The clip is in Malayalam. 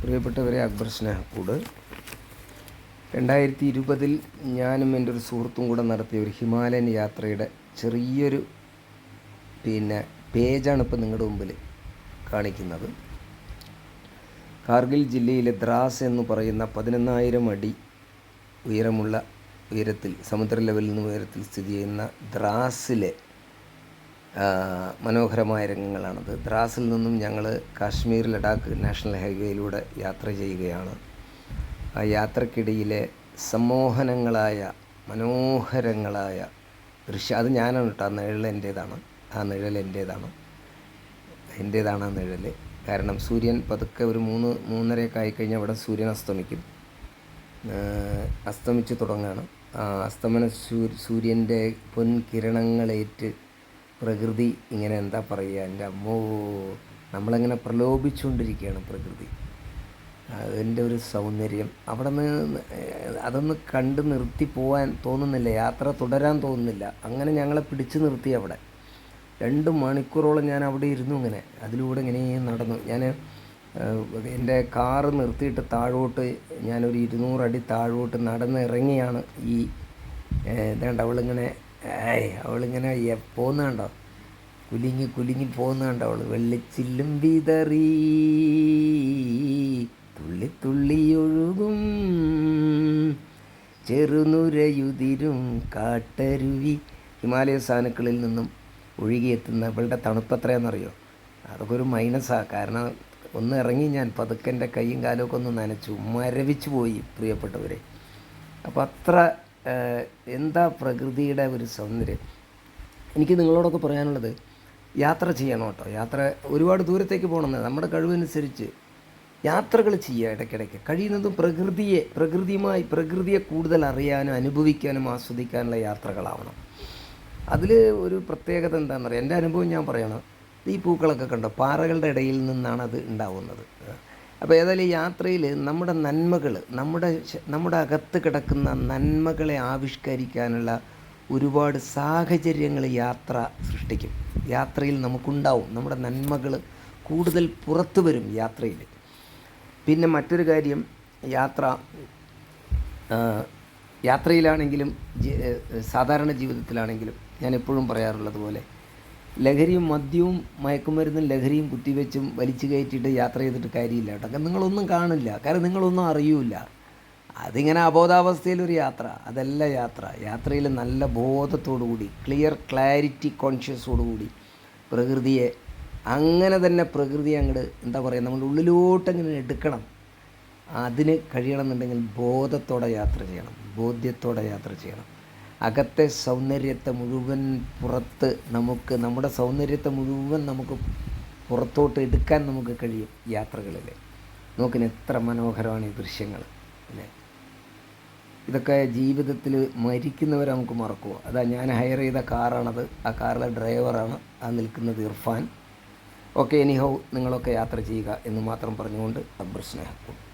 പ്രിയപ്പെട്ടവരെ അക്ബർ സ്നേഹക്കൂട്. രണ്ടായിരത്തി ഇരുപതിൽ ഞാനും എന്റെ ഒരു സുഹൃത്തും കൂടെ നടത്തിയ ഒരു ഹിമാലയൻ യാത്രയുടെ ചെറിയൊരു പിന്നെ പേജാണ് ഇപ്പോൾ നിങ്ങളുടെ മുമ്പിൽ കാണിക്കുന്നത്. കാർഗിൽ ജില്ലയിലെ ദ്രാസ് എന്ന് പറയുന്ന പതിനൊന്നായിരം അടി ഉയരമുള്ള ഉയരത്തിൽ സമുദ്ര ലെവലിൽ നിന്ന് ഉയരത്തിൽ സ്ഥിതി ചെയ്യുന്ന ദ്രാസിലെ മനോഹരമായ രംഗങ്ങളാണത്. ദ്രാസിൽ നിന്നും ഞങ്ങൾ കാശ്മീർ ലഡാക്ക് നാഷണൽ ഹൈവേയിലൂടെ യാത്ര ചെയ്യുകയാണ്. ആ യാത്രക്കിടയിലെ സമ്മോഹനങ്ങളായ മനോഹരങ്ങളായ ദൃശ്യം അത് ഞാനാണ് കേട്ടോ ആ നിഴൽ എന്റേതാണ് ആ നിഴൽ എന്റേതാണ് എന്റേതാണ് ആ നിഴൽ. കാരണം സൂര്യൻ പതുക്കെ ഒരു മൂന്ന് മൂന്നരയൊക്കെ ആയിക്കഴിഞ്ഞാൽ അവിടെ സൂര്യൻ അസ്തമിക്കും. അസ്തമിച്ച് തുടങ്ങുകയാണ് അസ്തമന സൂര്യന്റെ പൊൻകിരണങ്ങളേറ്റ് പ്രകൃതി ഇങ്ങനെ എന്താ പറയുക എന്റെ അമ്മോ നമ്മളങ്ങനെ പ്രലോഭിച്ചുകൊണ്ടിരിക്കുകയാണ് പ്രകൃതി. അതിന്റെ ഒരു സൗന്ദര്യം. അവിടെ നിന്ന് അതൊന്ന് കണ്ട് നിർത്തി പോകാൻ തോന്നുന്നില്ല യാത്ര തുടരാൻ തോന്നുന്നില്ല. അങ്ങനെ ഞങ്ങളെ പിടിച്ചു നിർത്തി അവിടെ. രണ്ട് മണിക്കൂറോളം ഞാൻ അവിടെ ഇരുന്നു ഇങ്ങനെ. അതിലൂടെ ഇങ്ങനെ നടന്നു. ഞാൻ എന്റെ കാറ് നിർത്തിയിട്ട് താഴോട്ട് ഞാനൊരു ഇരുന്നൂറടി താഴോട്ട് നടന്ന് ഇറങ്ങിയാണ് ഈ ഇതാണ്ട് അവളിങ്ങനെ ഏയ് അവളിങ്ങനെ എ- പോകുന്ന കണ്ടോ കുലുങ്ങി കുലുങ്ങി പോകുന്ന കണ്ടോ അവൾ വെള്ളിച്ചില്ലും വിതറി തുള്ളി തുള്ളി ഒഴുകും. ചെറുനുരയുതിരും കാട്ടരുവി. ഹിമാലയ സാനുക്കളിൽ നിന്നും ഒഴുകിയെത്തുന്ന ഇവളുടെ തണുപ്പ് എത്രയാണെന്നറിയോ? അതൊക്കെ ഒരു മൈനസാണ് കാരണം ഒന്ന് ഇറങ്ങി ഞാൻ പതുക്കെ എന്റെ കൈയും കാലുമൊക്കെ ഒന്ന് നനച്ചു മരവിച്ചു പോയി പ്രിയപ്പെട്ടവരെ. അപ്പോൾ അത്ര എന്താ പ്രകൃതിയുടെ ഒരു സൗന്ദര്യം? എനിക്ക് നിങ്ങളോടൊക്കെ പറയാനുള്ളത് യാത്ര ചെയ്യണം കേട്ടോ. യാത്ര ഒരുപാട് ദൂരത്തേക്ക് പോകണമെന്ന്. നമ്മുടെ കഴിവനുസരിച്ച് യാത്രകൾ ചെയ്യുക ഇടയ്ക്കിടയ്ക്ക്. കഴിയുന്നതും പ്രകൃതിയെ പ്രകൃതിയുമായി പ്രകൃതിയെ കൂടുതൽ അറിയാനും അനുഭവിക്കാനും ആസ്വദിക്കാനുള്ള യാത്രകളാവണം. അതിൽ ഒരു പ്രത്യേകത എന്താണെന്ന് പറയുക എന്റെ അനുഭവം ഞാൻ പറയണം. ഈ പൂക്കളൊക്കെ കണ്ടോ? പാറകളുടെ ഇടയിൽ നിന്നാണ് അത് ഉണ്ടാവുന്നത്. അപ്പോൾ ഏതായാലും യാത്രയിൽ നമ്മുടെ നന്മകൾ നമ്മുടെ നമ്മുടെ അകത്ത് കിടക്കുന്ന നന്മകളെ ആവിഷ്കരിക്കാനുള്ള ഒരുപാട് സാഹചര്യങ്ങൾ യാത്ര സൃഷ്ടിക്കും. യാത്രയിൽ നമുക്കുണ്ടാവും. നമ്മുടെ നന്മകൾ കൂടുതൽ പുറത്തു വരും യാത്രയിൽ പിന്നെ മറ്റൊരു കാര്യം യാത്ര യാത്രയിലാണെങ്കിലും സാധാരണ ജീവിതത്തിലാണെങ്കിലും ഞാൻ എപ്പോഴും പറയാറുള്ളത് പോലെ ലഹരിയും മദ്യവും മയക്കുമരുന്നും ലഹരിയും കുത്തിവെച്ചും വലിച്ചു കയറ്റിയിട്ട് യാത്ര ചെയ്തിട്ട് കാര്യമില്ല കേട്ടോ. നിങ്ങളൊന്നും കാണില്ല. കാരണം നിങ്ങളൊന്നും അറിയൂല അതിങ്ങനെ അബോധാവസ്ഥയിലൊരു യാത്ര. അതല്ല യാത്ര. യാത്രയിൽ നല്ല ബോധത്തോടുകൂടി ക്ലിയർ ക്ലാരിറ്റി കോൺഷ്യസോടുകൂടി പ്രകൃതിയെ അങ്ങനെ തന്നെ പ്രകൃതി അങ്ങോട്ട് എന്താ പറയുക നമ്മുടെ ഉള്ളിലോട്ട് അങ്ങനെ എടുക്കണം. അതിന് കഴിയണമെന്നുണ്ടെങ്കിൽ ബോധത്തോടെ യാത്ര ചെയ്യണം. ബോധ്യത്തോടെ യാത്ര ചെയ്യണം. അകത്തെ സൗന്ദര്യത്തെ മുഴുവൻ പുറത്ത് നമുക്ക് നമ്മുടെ സൗന്ദര്യത്തെ മുഴുവൻ നമുക്ക് പുറത്തോട്ട് എടുക്കാൻ നമുക്ക് കഴിയും യാത്രകളിൽ നോക്കിന് എത്ര മനോഹരമാണ് ഈ ദൃശ്യങ്ങൾ അല്ലേ? ഇതൊക്കെ ജീവിതത്തിൽ മരിക്കുന്നവരെ നമുക്ക് മറക്കുമോ അതാ ഞാൻ ഹയർ ചെയ്ത കാറാണത്. ആ കാറിലെ ഡ്രൈവറാണ്. ആ നിൽക്കുന്നത് ഇർഫാൻ. ഓക്കെ എനിഹൗ നിങ്ങളൊക്കെ യാത്ര ചെയ്യുക എന്ന് മാത്രം പറഞ്ഞുകൊണ്ട് അബ്ബർ സ്നേഹം.